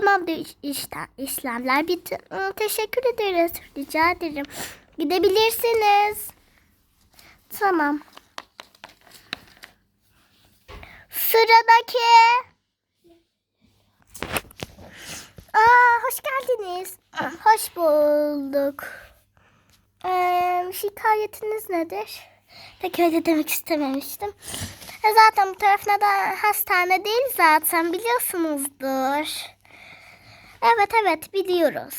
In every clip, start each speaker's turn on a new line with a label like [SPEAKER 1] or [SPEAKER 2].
[SPEAKER 1] Tamamdır işte işlemler bitti. Teşekkür ederiz. Rica ederim. Gidebilirsiniz. Tamam. Sıradaki. Aa, hoş geldiniz. Hoş bulduk. Ee, şikayetiniz nedir? Pek öyle demek istememiştim. E, zaten bu taraf neden hastane değil zaten biliyorsunuzdur. Evet evet biliyoruz.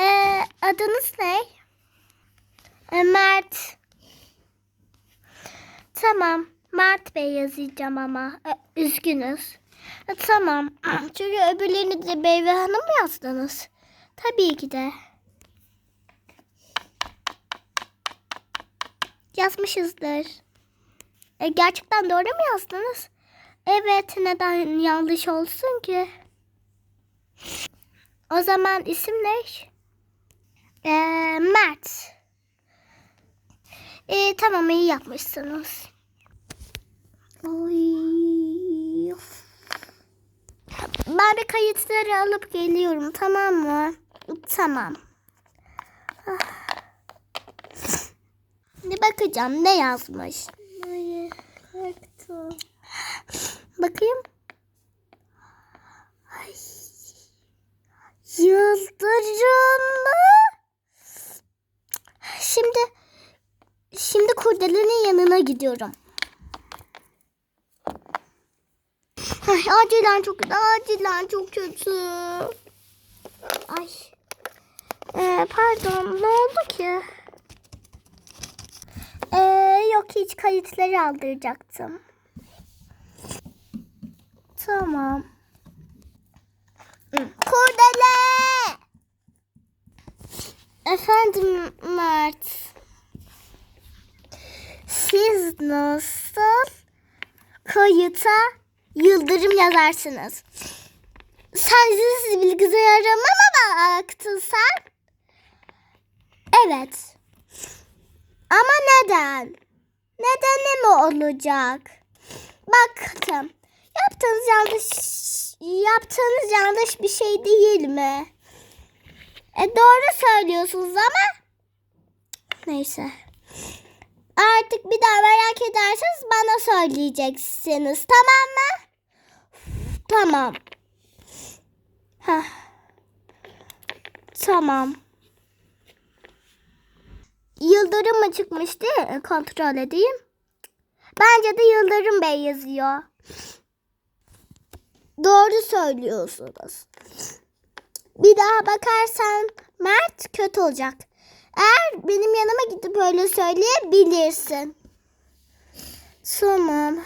[SPEAKER 1] Ee, adınız ne? Ee, Mert. Tamam. Mert Bey yazacağım ama. Ee, üzgünüz. E, tamam. Çünkü öbürlerini de Bey ve Hanım yazdınız? Tabii ki de. Yazmışızdır. E, gerçekten doğru mu yazdınız? Evet, neden yanlış olsun ki? O zaman isim ne? E, Mert. E, tamam iyi yapmışsınız. Oy. Ben de kayıtları alıp geliyorum tamam mı? Tamam. Ah. Şimdi bakacağım ne yazmış. Ay, korktum. Bakayım. Ay. Yıldırım mı? Şimdi kurdelenin yanına gidiyorum. Ay, acilen çok acilen çok kötü. Ay. Ee, pardon ne oldu ki? Ee, yok hiç kayıtları aldıracaktım. Tamam. Kurdele! Efendim Mert. Siz nasıl kayıta yıldırım yazarsınız? Sen siz bilgisayarıma mı baktın sen? Evet. Ama neden? Nedeni mi olacak? Baktım. Yaptığınız yanlış yaptığınız yanlış bir şey değil mi? E doğru söylüyorsunuz ama neyse. Artık bir daha merak ederseniz bana söyleyeceksiniz. Tamam mı? Tamam. Heh. Tamam. Yıldırım mı çıkmıştı? Kontrol edeyim. Bence de Yıldırım Bey yazıyor. Doğru söylüyorsunuz. Bir daha bakarsan Mert kötü olacak. Eğer benim yanıma gidip öyle söyleyebilirsin. Tamam.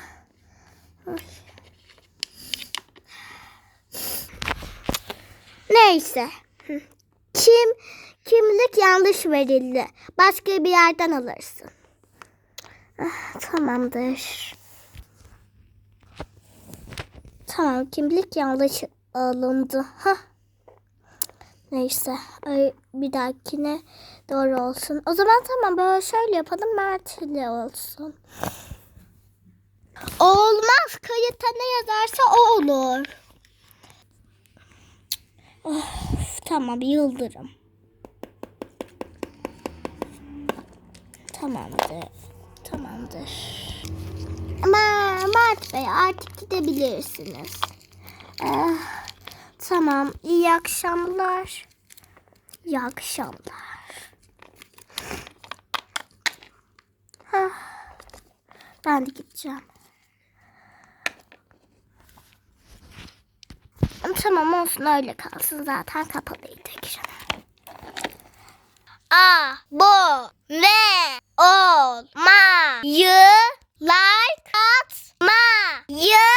[SPEAKER 1] Neyse. Kim kimlik yanlış verildi. Başka bir yerden alırsın. Ah, tamamdır. Tamam kimlik yanlış alındı. Ha. Neyse. Bir dahakine doğru olsun. O zaman tamam böyle şöyle yapalım. Mert olsun. Olmaz. Kayıtta ne yazarsa o olur. Of, tamam yıldırım. Tamamdır. Tamamdır. Ama Mert Bey artık gidebilirsiniz. Eh, tamam. İyi akşamlar. İyi akşamlar. Hah, ben de gideceğim. Tamam olsun öyle kalsın zaten kapalıydı ekran. A, bu, ne, ol, ma, yı, like, at, ma, yı,